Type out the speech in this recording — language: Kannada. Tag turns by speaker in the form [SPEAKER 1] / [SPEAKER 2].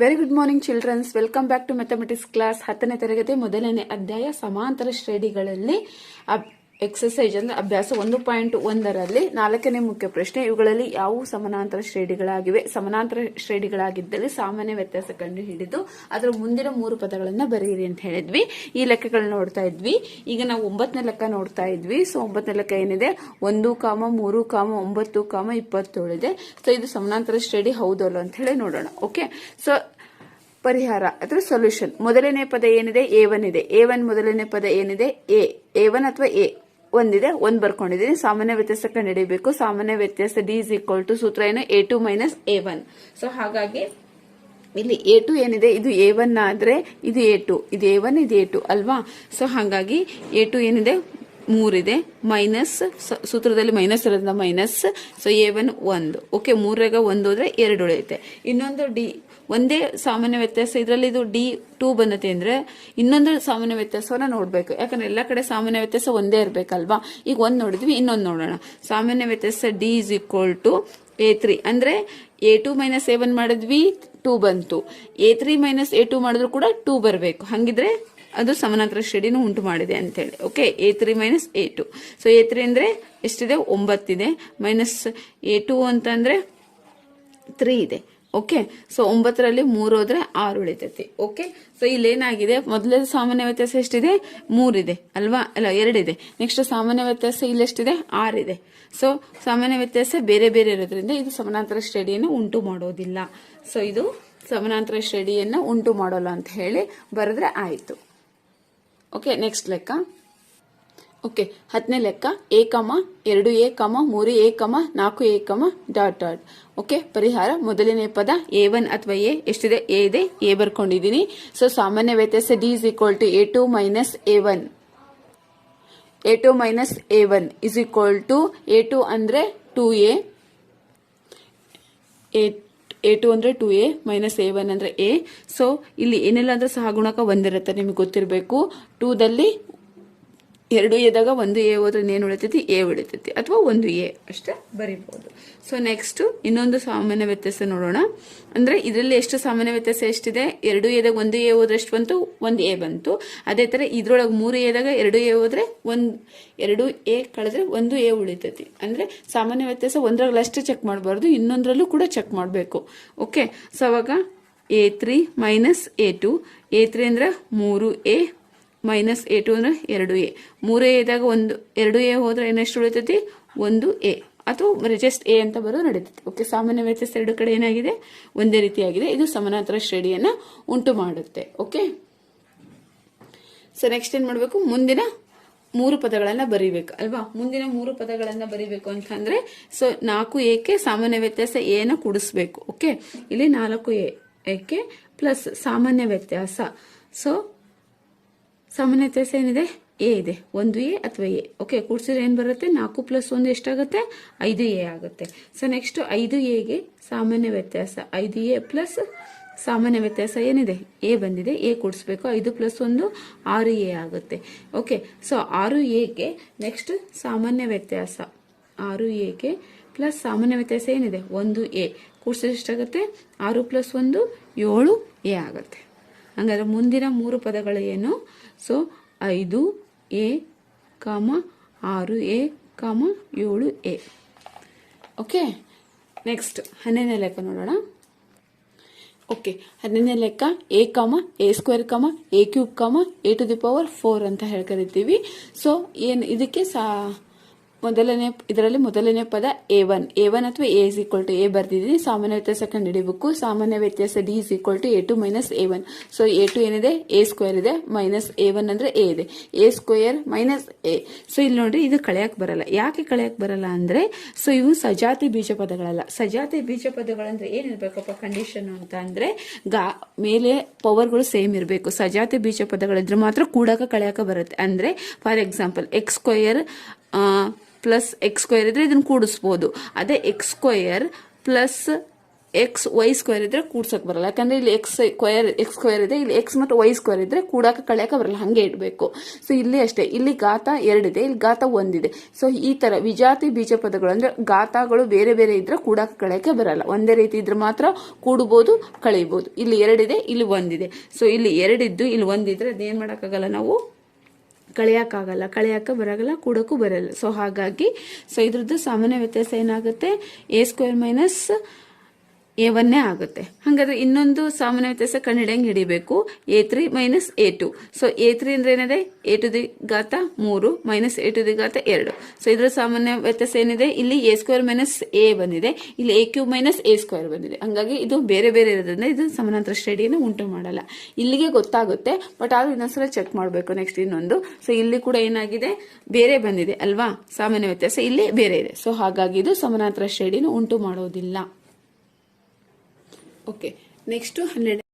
[SPEAKER 1] Very good morning childrens welcome back to mathematics class ಹತ್ತನೇ ತರಗತಿ ಮೊದಲನೇ ಅಧ್ಯಾಯ ಸಮಾಂತರ ಶ್ರೇಣಿಗಳಲ್ಲಿ ಎಕ್ಸಸೈಸ್ ಅಂದ್ರೆ ಅಭ್ಯಾಸ ಒಂದು ಪಾಯಿಂಟ್ ಒಂದರಲ್ಲಿ ನಾಲ್ಕನೇ ಮುಖ್ಯ ಪ್ರಶ್ನೆ. ಇವುಗಳಲ್ಲಿ ಯಾವುವು ಸಮಾನಾಂತರ ಶ್ರೇಣಿಗಳಾಗಿವೆ? ಸಮಾನಾಂತರ ಶ್ರೇಣಿಗಳಾಗಿದ್ದಲ್ಲಿ ಸಾಮಾನ್ಯ ವ್ಯತ್ಯಾಸ ಕಂಡು ಹಿಡಿದು ಅದರ ಮುಂದಿನ ಮೂರು ಪದಗಳನ್ನ ಬರೆಯಿರಿ ಅಂತ ಹೇಳಿದ್ವಿ. ಈ ಲೆಕ್ಕಗಳನ್ನ ನೋಡ್ತಾ ಇದ್ವಿ. ಈಗ ನಾವು ಒಂಬತ್ತನೇ ಲೆಕ್ಕ ನೋಡ್ತಾ ಇದ್ವಿ. ಸೊ ಒಂಬತ್ತನೇ ಲೆಕ್ಕ ಏನಿದೆ? ಒಂದು ಕಾಮ, ಮೂರು ಕಾಮ, ಒಂಬತ್ತು ಕಾಮ, ಇಪ್ಪತ್ತೇಳು ಇದೆ. ಸೊ ಇದು ಸಮಾನಾಂತರ ಶ್ರೇಣಿ ಹೌದಲ್ಲ ಅಂತ ಹೇಳಿ ನೋಡೋಣ. ಓಕೆ ಸೊ ಪರಿಹಾರ ಅಥವಾ ಸೊಲ್ಯೂಷನ್ ಮೊದಲನೇ ಪದ ಏನಿದೆ? ಎ ಒನ್ ಇದೆ. ಎ ಒನ್ ಮೊದಲನೇ ಪದ ಏನಿದೆ? ಎ ಎ ಒನ್ ಅಥವಾ ಎ ಒಂದಿದೆ. ಒಂದ್ ಬರ್ಕೊಂಡಿದ್ದೀನಿ. ಸಾಮಾನ್ಯ ವ್ಯತ್ಯಾಸ ಕಂಡುಹಿಡಿಯಬೇಕು ಸಾಮಾನ್ಯ ವ್ಯತ್ಯಾಸ ಡಿ ಇಸ್ ಈಕ್ವಲ್ ಟು ಸೂತ್ರ ಏನು? A two minus A one so ಹಾಗಾಗಿ ಇಲ್ಲಿ ಎ ಟು ಏನಿದೆ? ಇದು ಎ ಒನ್ ಆದ್ರೆ ಇದು ಎ ಟು ಇದು ಎ ಒನ್ ಇದು ಎ ಟು ಅಲ್ವಾ? ಸೊ ಹಾಗಾಗಿ ಎ ಟು ಏನಿದೆ? ಮೂರಿದೆ. ಮೈನಸ್ ಸೂತ್ರದಲ್ಲಿ ಮೈನಸ್ ಇರೋದ್ರಿಂದ ಮೈನಸ್. ಸೊ ಎ ಒನ್ ಒಂದು. ಓಕೆ ಮೂರಾಗ ಒಂದು ಹೋದ್ರೆ ಎರಡು ಉಳಿಯುತ್ತೆ. ಇನ್ನೊಂದು ಡಿ ಒಂದೇ ಸಾಮಾನ್ಯ ವ್ಯತ್ಯಾಸ ಇದರಲ್ಲಿ ಇದು ಡಿ ಟೂ ಬಂದತೆ ಅಂದ್ರೆ ಇನ್ನೊಂದು ಸಾಮಾನ್ಯ ವ್ಯತ್ಯಾಸವನ್ನ ನೋಡಬೇಕು. ಯಾಕಂದ್ರೆ ಎಲ್ಲ ಕಡೆ ಸಾಮಾನ್ಯ ವ್ಯತ್ಯಾಸ ಒಂದೇ ಇರಬೇಕಲ್ವಾ? ಈಗ ಒಂದು ನೋಡಿದ್ವಿ, ಇನ್ನೊಂದು ನೋಡೋಣ. ಸಾಮಾನ್ಯ ವ್ಯತ್ಯಾಸ D is equal to A three ಅಂದ್ರೆ A two minus A one ಮಾಡಿದ್ವಿ ಟೂ ಬಂತು. A three minus A two ಮಾಡಿದ್ರು ಕೂಡ ಟೂ ಬರಬೇಕು. ಹಂಗಿದ್ರೆ ಅದು ಸಮಾನಾಂತರ ಶ್ರೇಣಿನೂ ಉಂಟು ಮಾಡಿದೆ ಅಂತೇಳಿ. Okay A three minus A two so A three ಅಂದ್ರೆ ಎಷ್ಟಿದೆ? ಒಂಬತ್ತಿದೆ. ಮೈನಸ್ ಎ ಟು ಅಂತಂದರೆ ತ್ರೀ ಇದೆ. ಓಕೆ ಸೊ ಒಂಬತ್ತರಲ್ಲಿ ಮೂರು ಹೋದ್ರೆ ಆರು ಉಳಿತೈತಿ. Okay so ಇಲ್ಲೇನಾಗಿದೆ? ಮೊದಲೇ ಸಾಮಾನ್ಯ ವ್ಯತ್ಯಾಸ ಎಷ್ಟಿದೆ? ಮೂರಿದೆ ಅಲ್ವಾ? ಅಲ್ಲ ಎರಡಿದೆ ನೆಕ್ಸ್ಟ್ ಸಾಮಾನ್ಯ ವ್ಯತ್ಯಾಸ ಇಲ್ಲೆಷ್ಟಿದೆ ಆರಿದೆ ಸೊ ಸಾಮಾನ್ಯ ವ್ಯತ್ಯಾಸ ಬೇರೆ ಬೇರೆ ಇರೋದ್ರಿಂದ ಇದು ಸಮಾನಾಂತರ ಶ್ರೇಣಿಯನ್ನು ಉಂಟು ಮಾಡೋದಿಲ್ಲ. ಸೊ ಇದು ಸಮಾನಾಂತರ ಶ್ರೇಣಿಯನ್ನು ಉಂಟು ಮಾಡೋಲ್ಲ ಅಂತ ಹೇಳಿ ಬರೆದ್ರೆ ಆಯಿತು. ಓಕೆ ನೆಕ್ಸ್ಟ್ ಲೆಕ್ಕ. ಓಕೆ ಹತ್ತನೇ ಲೆಕ್ಕ ಎ ಕಮ ಎರಡು ಎ ಕಮ ಮೂರು ಎ ಕಮ ನಾಲ್ಕು A comma dot dot okay ಪರಿಹಾರ, ಮೊದಲನೇ ಪದ ಎ ಒನ್ ಅಥವಾ ಎ ಎಷ್ಟಿದೆ? ಎ ಇದೆ ಎ ಬರ್ಕೊಂಡಿದ್ದೀನಿ ಸೊ ಸಾಮಾನ್ಯ ವ್ಯತ್ಯಾಸ D is equal to A two minus A one A two minus A one is equal to A two ಅಂದ್ರೆ ಟೂ ಎ ಎ ಟು ಅಂದ್ರೆ two A minus A one ಅಂದ್ರೆ ಎ ಸೊ ಇಲ್ಲಿ ಏನಿಲ್ಲ ಅಂದ್ರೆ ಸಹಗುಣಕ ಒಂದಿರುತ್ತೆ ನಿಮಗೆ ಗೊತ್ತಿರಬೇಕು. ಟೂದಲ್ಲಿ ಎರಡು ಎದಾಗ ಒಂದು ಎ ಹೋದ್ರೆ ಏನು ಉಳಿತೈತಿ? ಎ ಉಳಿತೈತಿ. ಅಥವಾ ಒಂದು ಎ ಅಷ್ಟೇ ಬರಿಬಹುದು ಸೊ ನೆಕ್ಸ್ಟ್ ಇನ್ನೊಂದು ಸಾಮಾನ್ಯ ವ್ಯತ್ಯಾಸ ನೋಡೋಣ. ಅಂದ್ರೆ ಇದರಲ್ಲಿ ಎಷ್ಟು ಸಾಮಾನ್ಯ ವ್ಯತ್ಯಾಸ ಎಷ್ಟಿದೆ? ಎರಡು ಎದಾಗ ಒಂದು ಎ ಹೋದ್ರೆ ಎಷ್ಟು ಬಂತು? ಒಂದು ಎ ಬಂತು. ಅದೇ ತರ ಇದ್ರೊಳಗೆ ಮೂರು ಎದಾಗ ಎರಡು ಎ ಹೋದ್ರೆ ಒಂದ್, ಎರಡು ಎ ಕಳೆದ್ರೆ ಒಂದು ಎ ಉಳಿತೈತಿ. ಅಂದ್ರೆ ಸಾಮಾನ್ಯ ವ್ಯತ್ಯಾಸ ಒಂದ್ರಲ್ಲಿ ಅಷ್ಟೇ ಚೆಕ್ ಮಾಡಬಾರ್ದು, ಇನ್ನೊಂದ್ರಲ್ಲೂ ಕೂಡ ಚೆಕ್ ಮಾಡಬೇಕು. ಓಕೆ ಸೊ ಅವಾಗ A three minus A two. A three ಅಂದ್ರೆ ಮೂರು ಎ ಮೈನಸ್ ಎ ಟು ಅಂದರೆ ಎರಡು ಎ. ಮೂರೇ ಎದಾಗ ಒಂದು, ಎರಡು ಎ ಹೋದ್ರೆ ಏನಷ್ಟು ಉಳಿತೈತಿ? ಒಂದು ಎ. ಅಥವಾ ಜಸ್ಟ್ ಎ ಅಂತ ಬರೋ ನಡೀತೈತಿ. ಓಕೆ ಸಾಮಾನ್ಯ ವ್ಯತ್ಯಾಸ ಎರಡು ಕಡೆ ಏನಾಗಿದೆ? ಒಂದೇ ರೀತಿಯಾಗಿದೆ. ಇದು ಸಮಾನಾಂತರ ಶ್ರೇಣಿಯನ್ನು ಉಂಟು ಮಾಡುತ್ತೆ. ಓಕೆ ಸೊ ನೆಕ್ಸ್ಟ್ ಏನು ಮಾಡಬೇಕು? ಮುಂದಿನ ಮೂರು ಪದಗಳನ್ನ ಬರಿಬೇಕು, ಅಲ್ವಾ? ಮುಂದಿನ ಮೂರು ಪದಗಳನ್ನ ಬರಿಬೇಕು ಅಂತಂದ್ರೆ ಸೊ ನಾಲ್ಕು ಎಕ್ಕೆ ಸಾಮಾನ್ಯ ವ್ಯತ್ಯಾಸ ಎನ ಕೂಡಿಸ್ಬೇಕು? ಓಕೆ ಇಲ್ಲಿ ನಾಲ್ಕು ಎ, ಏಕೆ ಪ್ಲಸ್ ಸಾಮಾನ್ಯ ವ್ಯತ್ಯಾಸ. ಸೊ ಸಾಮಾನ್ಯ ವ್ಯತ್ಯಾಸ ಏನಿದೆ? ಎ ಇದೆ. ಒಂದು ಎ ಅಥವಾ ಎ. ಓಕೆ ಕೂಡ್ಸಿದ್ರೆ ಏನು ಬರುತ್ತೆ? ನಾಲ್ಕು ಪ್ಲಸ್ ಒಂದು ಎಷ್ಟಾಗುತ್ತೆ? ಐದು ಎ ಆಗುತ್ತೆ. ಸೊ ನೆಕ್ಸ್ಟ್ ಐದು ಎಗೆ ಸಾಮಾನ್ಯ ವ್ಯತ್ಯಾಸ. ಐದು ಎ ಪ್ಲಸ್ ಸಾಮಾನ್ಯ ವ್ಯತ್ಯಾಸ ಏನಿದೆ? ಎ ಬಂದಿದೆ. ಎ ಕೂಡಿಸ್ಬೇಕು. ಐದು ಪ್ಲಸ್ ಒಂದು, ಆರು ಎ ಆಗುತ್ತೆ. ಓಕೆ ಸೊ ಆರು ಎಗೆ ನೆಕ್ಸ್ಟ್ ಸಾಮಾನ್ಯ ವ್ಯತ್ಯಾಸ. ಆರು ಎಗೆ ಪ್ಲಸ್ ಸಾಮಾನ್ಯ ವ್ಯತ್ಯಾಸ ಏನಿದೆ? ಒಂದು ಎ. ಕೂಡಿಸಿದ್ರೆ ಎಷ್ಟಾಗುತ್ತೆ? ಆರು ಪ್ಲಸ್ ಒಂದು, ಏಳು ಎ ಆಗುತ್ತೆ. ಹಂಗಾದ್ರೆ ಮುಂದಿನ ಮೂರು ಪದಗಳು ಏನು? ಸೊ, ಐದು, ಎ, ಕಾಮ, ಆರು, ಎ, ಕಾಮ, ಏಳು, ಎ. ಓಕೆ? ನೆಕ್ಸ್ಟ್ ಹನ್ನೆರಡನೇ ಲೆಕ್ಕ ನೋಡೋಣ. ಓಕೆ, ಹನ್ನೆರಡನೇ ಲೆಕ್ಕ, A comma, A square comma, A cube comma, A to the power four ಅಂತ ಹೇಳ್ಕರಿತೀವಿ ಸೊ, ಏನು, ಇದಕ್ಕೆ ಸಾ ಮೊದಲನೇ, ಇದರಲ್ಲಿ ಮೊದಲನೇ ಪದ ಎ ಒನ್ ಎ ಒನ್ ಅಥವಾ A is equal to A ಬರ್ದಿದ್ದೀನಿ ಸಾಮಾನ್ಯ ವ್ಯತ್ಯಾಸ ಕಂಡುಹಿಡಿಬೇಕು ಸಾಮಾನ್ಯ ವ್ಯತ್ಯಾಸ D is equal to A two minus A one so A two ಏನಿದೆ? ಎ ಸ್ಕ್ವೇರ್ ಇದೆ. ಮೈನಸ್ ಎ ಒನ್ ಅಂದ್ರೆ ಎ ಇದೆ. A square minus A so ಇಲ್ಲಿ ನೋಡ್ರಿ, ಇದು ಕಳೆಯಕ್ ಬರಲ್ಲ. ಯಾಕೆ ಕಳೆಯಕ್ ಬರಲ್ಲ ಅಂದ್ರೆ ಸೊ ಇವು ಸಜಾತಿ ಬೀಜ ಪದಗಳಲ್ಲ. ಸಜಾತಿ ಬೀಜ ಪದಗಳಂದ್ರೆ ಏನಿರ್ಬೇಕಪ್ಪ ಕಂಡೀಷನ್ ಅಂತ ಅಂದ್ರೆ, ಗಾ, ಮೇಲೆ ಪವರ್ಗಳು ಸೇಮ್ ಇರಬೇಕು. ಸಜಾತಿ ಬೀಜ ಪದಗಳಿದ್ರೆ ಮಾತ್ರ ಕೂಡಕ ಕಳೆಯಕ ಬರುತ್ತೆ. ಅಂದ್ರೆ for example X square plus X square ಇದ್ರೆ ಇದನ್ನ ಕೂಡಿಸ್ಬೋದು. ಅದೇ X square plus X Y square ಇದ್ರೆ ಕೂಡ್ಸಕ್ ಬರಲ್ಲ. ಯಾಕಂದ್ರೆ ಇಲ್ಲಿ ಎಕ್ಸ್ ಸ್ಕ್ವೇರ್ ಎಕ್ಸ್ ಸ್ಕ್ವೇರ್ ಇದೆ. ಇಲ್ಲಿ ಎಕ್ಸ್ ಮತ್ತು ವೈ ಸ್ಕ್ವೇರ್ ಇದ್ರೆ ಕೂಡಕ್ಕೆ ಕಳೆಯಕ ಬರಲ್ಲ. ಹಂಗೆ ಇಡಬೇಕು. ಸೊ ಇಲ್ಲಿ ಅಷ್ಟೇ. ಇಲ್ಲಿ ಗಾತ ಎರಡಿದೆ ಇಲ್ಲಿ ಗಾತ ಒಂದಿದೆ ಸೊ ಈ ತರ ವಿಜಾತಿ ಬೀಜ ಪದಗಳು ಅಂದ್ರೆ ಗಾತಗಳು ಬೇರೆ ಬೇರೆ ಇದ್ರೆ ಕೂಡಕ್ಕೆ ಕಳೆಯಕ್ಕೆ ಬರಲ್ಲ. ಒಂದೇ ರೀತಿ ಇದ್ರೆ ಮಾತ್ರ ಕೂಡಬಹುದು ಕಳೆಯಬಹುದು ಇಲ್ಲಿ ಎರಡಿದೆ ಇಲ್ಲಿ ಒಂದಿದೆ ಸೊ ಇಲ್ಲಿ ಎರಡಿದ್ದು ಇಲ್ಲಿ ಒಂದಿದ್ರೆ ಅದೇನ್ ಮಾಡಕ್ಕಾಗಲ್ಲ ನಾವು? ಕಳೆಯೋಕ್ಕಾಗಲ್ಲ ಕಳೆಯೋಕೆ ಬರೋಲ್ಲ ಕೂಡಕ್ಕೂ ಬರಲ್ಲ. ಸೊ ಹಾಗಾಗಿ ಸೊ ಇದ್ರದ್ದು ಸಾಮಾನ್ಯ ವ್ಯತ್ಯಾಸ ಏನಾಗುತ್ತೆ? ಎ ಸ್ಕ್ವೇರ್ ಮೈನಸ್ ಎ ಒನ್ನೇ ಆಗುತ್ತೆ. ಹಾಗಾದ್ರೆ ಇನ್ನೊಂದು ಸಾಮಾನ್ಯ ವ್ಯತ್ಯಾಸ ಕಂಡುಹಿಡಿಯಂಗೆ ಹಿಡಿಬೇಕು? A three minus A two. So A three ಅಂದ್ರೆ ಏನಿದೆ? ಎ ಟು ದಿ ಘಾತ ಮೂರು ಮೈನಸ್ ಎ ಟು ದಿ ಘಾತ ಎರಡು. ಸೊ ಇದರ ಸಾಮಾನ್ಯ ವ್ಯತ್ಯಾಸ ಏನಿದೆ? ಇಲ್ಲಿ ಎ ಸ್ಕ್ವೇರ್ ಮೈನಸ್ ಎ ಬಂದಿದೆ. ಇಲ್ಲಿ A cube minus A square ಬಂದಿದೆ. ಹಂಗಾಗಿ ಇದು ಬೇರೆ ಬೇರೆ ಇರೋದ್ರಿಂದ ಇದು ಸಮಾನಾಂತರ ಶ್ರೇಣಿಯನ್ನು ಉಂಟು ಮಾಡಲ್ಲ. ಇಲ್ಲಿಗೆ ಗೊತ್ತಾಗುತ್ತೆ, ಬಟ್ ಆದ್ರೂ ಇನ್ನೊಂದ್ಸಲ ಚೆಕ್ ಮಾಡಬೇಕು ನೆಕ್ಸ್ಟ್ ಇನ್ನೊಂದು. ಸೊ ಇಲ್ಲಿ ಕೂಡ ಏನಾಗಿದೆ? ಬೇರೆ ಬಂದಿದೆ ಅಲ್ವಾ? ಸಾಮಾನ್ಯ ವ್ಯತ್ಯಾಸ ಇಲ್ಲಿ ಬೇರೆ ಇದೆ. ಸೊ ಹಾಗಾಗಿ ಇದು ಸಮಾನಾಂತರ ಶ್ರೇಣಿಯನ್ನು ಉಂಟು ಮಾಡೋದಿಲ್ಲ. ಓಕೆ ನೆಕ್ಸ್ಟ್ ಹನ್ನೆರಡು